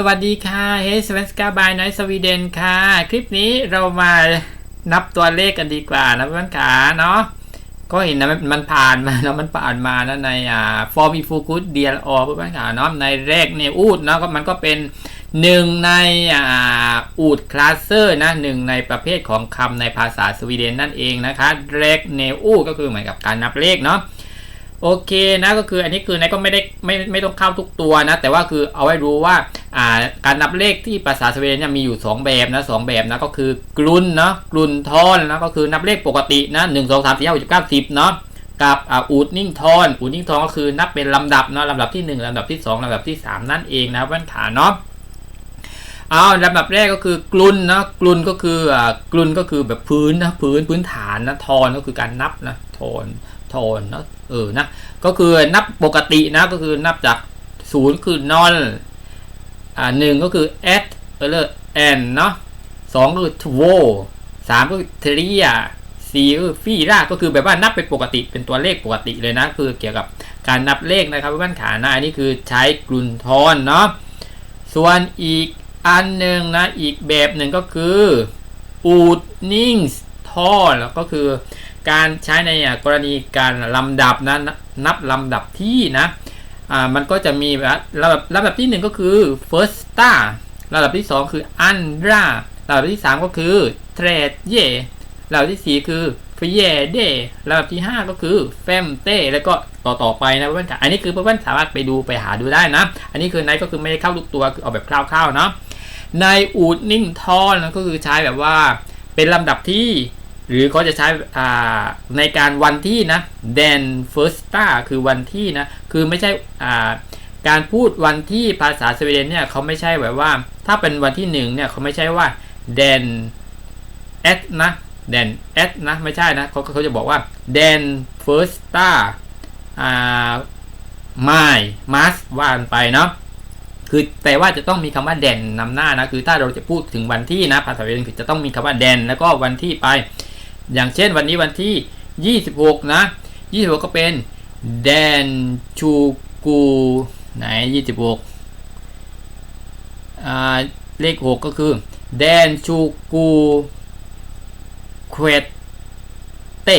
สวัสดีค่ะเฮ้สเวนสกาบายน้อยสวีเดนค่ะ คลิปนี้เรามานับตัวเลขกันดีกว่านะเพื่อนขาเนาะก็เห็นนะมันผ่านมาเนาะมันผ่านมานะในอ่าฟอร์มีฟูกุดเดียลออเพื่อนขาเนาะในแรกเนี่ยอูดเนาะก็มันก็เป็นหนึ่งในอ่าอูดคลาสเซอร์นะหนึ่งในประเภทของคำในภาษาสวีเดนนั่นเองนะคะแรกเนอูดก็คือเหมือนกับการนับเลขเนาะโอเคนะก็คืออันนี้คือนายก็ไม่ได้ไม่ไม่ต้องเข้าทุกตัวนะ แต่ว่าคือเอาไว้รู้ว่า การนับเลขที่ภาษาสเดนเนี่ยมีอยู่ 2 แบบนะสแบบนะก็คือกรุนเนาะกรุนทอนนะก็คือนับเลขปกตินะหนึ่งสองสามสี่ห้าหกเจ็ดเก้าสิบเนาะกับอ,อูดนิ่งทอนอูดนิ่งทอนก็คือนับเป็นลำดับเนาะลำดับที่ 1ลำดับที่ 2ลำดับที่ 3 นั่นเองนะวันฐานเนาะเอาลำดับแรกก็คือกลุนนะกลุนก็คืออ่ากลุนก็คือแบบพื้นนะพื้นพื้นฐานนะทอนก็คือการนับนะทอนทอนเนาะเออนะก็คือนับปกตินะก็คือนับจากศูนย์คือนอน อ่าหนึ่งก็คือ at เออเลแอนเนาะสองก็คือ two สามก็คือ tria สี่ก็คือฟีราก็คือแบบว่านับเป็นปกติเป็นตัวเลขปกติเลยนะ คือเกี่ยวกับการนับเลขนะครับเพื่อนขานะอันนี้คือใช้กลุ่นทอนเนาะส่วนอีกอันหนึ่งนะ อีกแบบหนึ่งก็คืออูดนิ่งทอนแล้วก็คือการใช้ในกรณีการลำดับนะนับลำดับที่นะ อ่ามันก็จะมีแบบลำดับลำดับที่ 1 ก็คือ first star ลำดับที่ 2 คือ andra ลำดับที่ 3 ก็คือ tredje ลำดับที่ 4 คือ fjärde ลำดับที่ 5 ก็คือ femte แล้วก็ต่อต่อไปนะเพื่อนๆอันนี้คือเพื่อนๆสามารถไปดูไปหาดูได้นะ อันนี้คือไนก็คือไม่ได้เข้าทุกตัวคือเอาแบบคร่าวๆเนาะในอูดนิ่งทอนก็คือใช้แบบว่าเป็นลำดับที่ หรือเขาจะใช้ในการวันที่นะ then first star คือวันที่นะ คือไม่ใช่การพูดวันที่ภาษาสวีเดนเนี่ยเขาไม่ใช่แบบว่า ถ้าเป็นวันที่1เนี่ยเขาไม่ใช่ว่า then at นะ then at นะ ไม่ใช่นะเขาเขาจะบอกว่า then first star อ่า my must ว่านไปเนาะคือแต่ว่าจะต้องมีคำว่าเด่นนำหน้านะคือถ้าเราจะพูดถึงวันที่นะภาษาสวีเดนคือจะต้องมีคำว่าเด่นแล้วก็วันที่ไป อย่างเช่นวันนี้วันที่ 26 นะ 26 ก็เป็นแดนชูกูไหน 26อ่าเลข 6 ก็คือแดนชูกูเควตเต้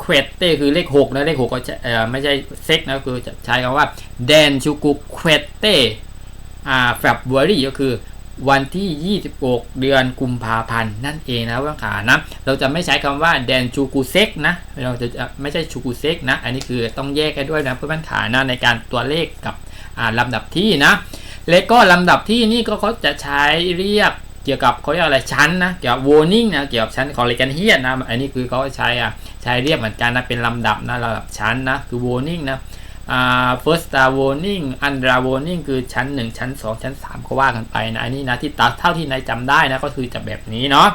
เควตเต้คือเลข 6 นะ เลข 6 ก็ไม่ใช่เซ็กนะคือจะใช้คำว่าแดนชูกูเควตเต้อ่าแฟบวอรี่ก็คือ วันที่ 26 เดือนกุมภาพันธ์นั่นเองนะว่าขานะเราจะไม่ใช้คำว่าแดนชูกูเซกนะเราจะไม่ใช่ชูกูเซกนะ อันนี้คือต้องแยกกันด้วยนะเพื่อนขานะในการตัวเลขกับลำดับที่นะและก็ลำดับที่นี่ก็เขาจะใช้เรียกเกี่ยวกับเขาเรียกอะไรชั้นนะเกี่ยวกับ warning นะเกี่ยวกับชั้นของเรกันเฮียนะอันนี้คือเขาใช้อะใช้เรียกเหมือนกันนะเป็นลำดับนะระดับชั้นนะคือ warning นะ first star warning under warning คือชั้น 1 ชั้น 2 ชั้น 3 ก็ว่ากันไปนะอันนี้นะที่ตาเท่าที่นายจำได้นะก็คือจะแบบนี้เนาะ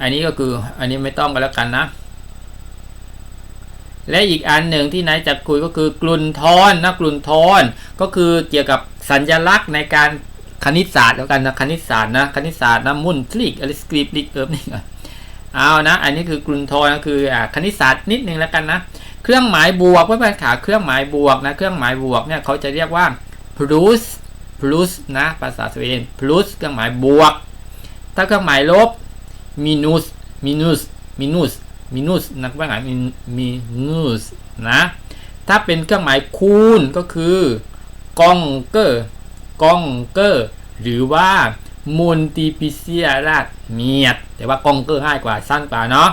อันนี้ก็คืออันนี้ไม่ต้องกันแล้วกันนะ และอีกอันหนึ่งที่นายจะคุยก็คือกลุ่นทอนนะกลุ่นทอนก็คือเกี่ยวกับสัญลักษณ์ในการคณิตศาสตร์แล้วกันนะคณิตศาสตร์นะคณิตศาสตร์นะมุ่นทลิกอลิสกริปลิกเอิบนี่ เอานะ อันนี้คือกลุ่นทอนก็คืออคณิตศาสตร์นิดนึงแล้วกันนะ เครื่องหมายบวกเพื่อนขาเครื่องหมายบวกนะ เครื่องหมายบวกเนี่ยเขาจะเรียกว่า plus plus นะ ภาษาสวีเดน plus เครื่องหมายบวก ถ้าเครื่องหมายลบ minus minus minus minus นะว่าไง minus นะ ถ้าเป็นเครื่องหมายคูณก็คือกองเกอร์กองเกอร์หรือว่า มูลติพิเซียราดเมียด แต่ว่ากองเกอร์ง่ายกว่าสั้นกว่าเนาะ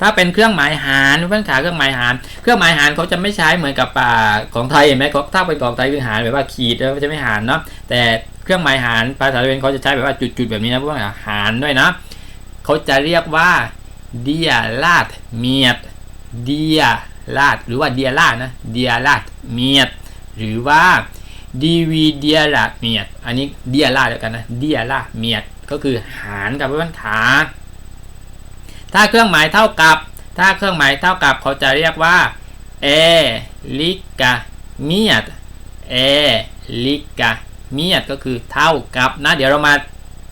ถ้าเป็นเครื่องหมายหารเพื่อนขาเครื่องหมายหาร เครื่องหมายหารเขาจะไม่ใช้เหมือนกับป่าของไทยเห็นไหมถ้าเป็นของไทยคือหารแบบว่าขีดแล้วจะไม่หารเนาะแต่เครื่องหมายหารภาษาเวนเขาจะใช้แบบว่าจุดๆแบบนี้นะเพื่อนหารด้วยนะเขาจะเรียกว่าเดียลาดเมียดเดียลาดหรือว่าเดียลาดนะเดียลาดเมียดหรือว่า ดีวีเดียลาเมียดอันนี้เดียลาแล้วกันนะเดียลาเมียดก็คือหารกับเพื่อนขาถ้าเครื่องหมายเท่ากับ ถ้าเครื่องหมายเท่ากับเขาจะเรียกว่าเอลิกาเมียดเอลิกาเมียดก็คือเท่ากับนะ เดี๋ยวเรามา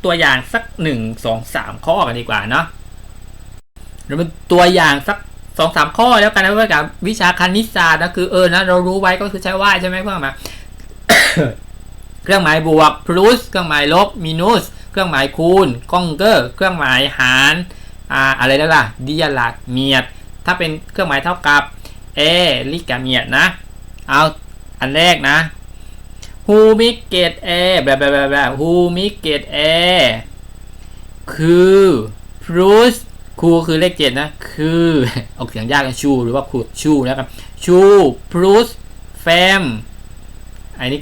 ตัวอย่างสัก 1 2 3 ข้อกันดีกว่าเนาะเราเป็นตัวอย่างสักสองสามข้อแล้วกันนะเพื่อกับวิชาคณิตศาสตร์นะคือเออนะเรารู้ไว้ก็คือใช้ว่าใช่ไหมเพื่อนมา เครื่องหมายบวก plus เครื่องหมายลบ minus เครื่องหมายคูณ conquer เครื่องหมายหารอ่าอะไรนั่นล่ะดิยลัดเมียด ถ้าเป็นเครื่องหมายเท่ากับ a ลิกาเมียดนะ เอาอันแรกนะ who make get a แบบแบบแบบแบบ who make get a คือ plus ครูคือเลขเจ็ดนะ คือออกเสียงยากกันชูหรือว่าชูนะครับชู plus fam อ้นี่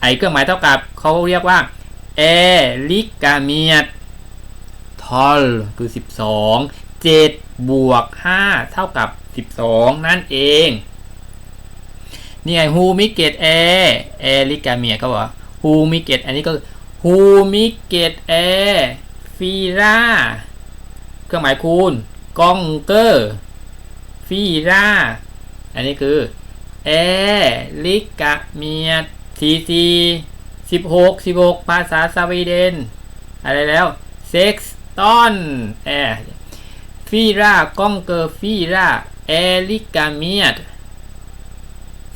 ไอ้เครื่องหมายเท่ากับเขาเรียกว่า a ลิกาเมียดทอลคือ 12 7 บวก 5 เท่ากับ 12 นั่นเองนี่ไง who m i g e t a a ลิกาเมียก็บอกว่า who m i g e t อันนี้ก็คือ who m i g e t a ฟีราเครื่องหมายคูณกองเกอร์ฟีราอันนี้คือ a ลิกาเมีย ทีซีสิบหกสิบหกภาษาสวีเดน อะไรแล้วเซ็กซ์ตอนแอฟีรากองเกอร์ฟีราเอลิกาเมียด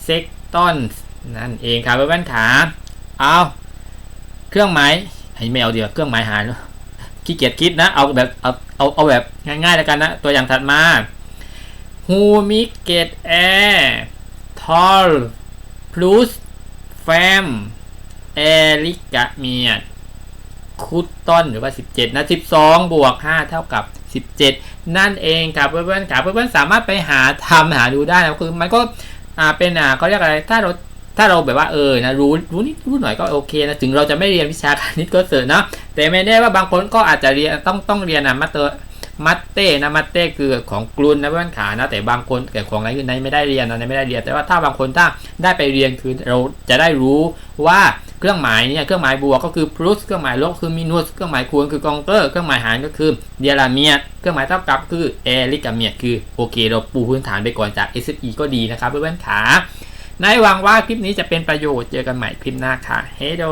เซ็กตอนนั่นเองครับเพื่อนๆขาเอาเครื่องหมายไม่เอาเดี๋ยวเครื่องหมายหารขี้เกียจคิดนะ เอาแบบเอาเอาเอาแบบง่ายๆแล้วกันนะ ตัวอย่างถัดมา Who make get air tall plus fam เอลิกาเมียดคุตตอนหรือว่า 17 นะ 12 บวก 5 เท่ากับ 17 นั่นเองครับเพื่อนๆครับเพื่อนๆสามารถไปหาทำหาดูได้นะคือมันก็อ่าเป็นอ่าเขาเรียกอะไรถ้าเราถ้าเราแบบว่าเออนะรู้รู้นิดรู้หน่อยก็โอเคนะถึงเราจะไม่เรียนวิชาคณิตก็เสอะนะแต่ไม่ได้ว่าบางคนก็อาจจะเรียนต้องต้องเรียนอะมัตเตอร์ มัตเต้นะมัตเต้คือของกลุนนะเพื่อนขานะแต่บางคนแต่ของอะไรคือในไม่ได้เรียนนะในไม่ได้เรียน แต่ว่าถ้าบางคนถ้าได้ไปเรียนคือเราจะได้รู้ว่าเครื่องหมายเนี่ยเครื่องหมายบวกก็คือ plus เครื่องหมายลบคือ minus เครื่องหมายคูณคือกองเกอร์เครื่องหมายหารก็คือเดียราเมียเครื่องหมายเท่ากับคือเอลิกาเมียคือโอเค เราปูพื้นฐานไปก่อนจาก SE ก็ดีนะครับเพื่อนๆขาในหวังว่าคลิปนี้จะเป็นประโยชน์เจอกันใหม่คลิปหน้าค่ะเฮโด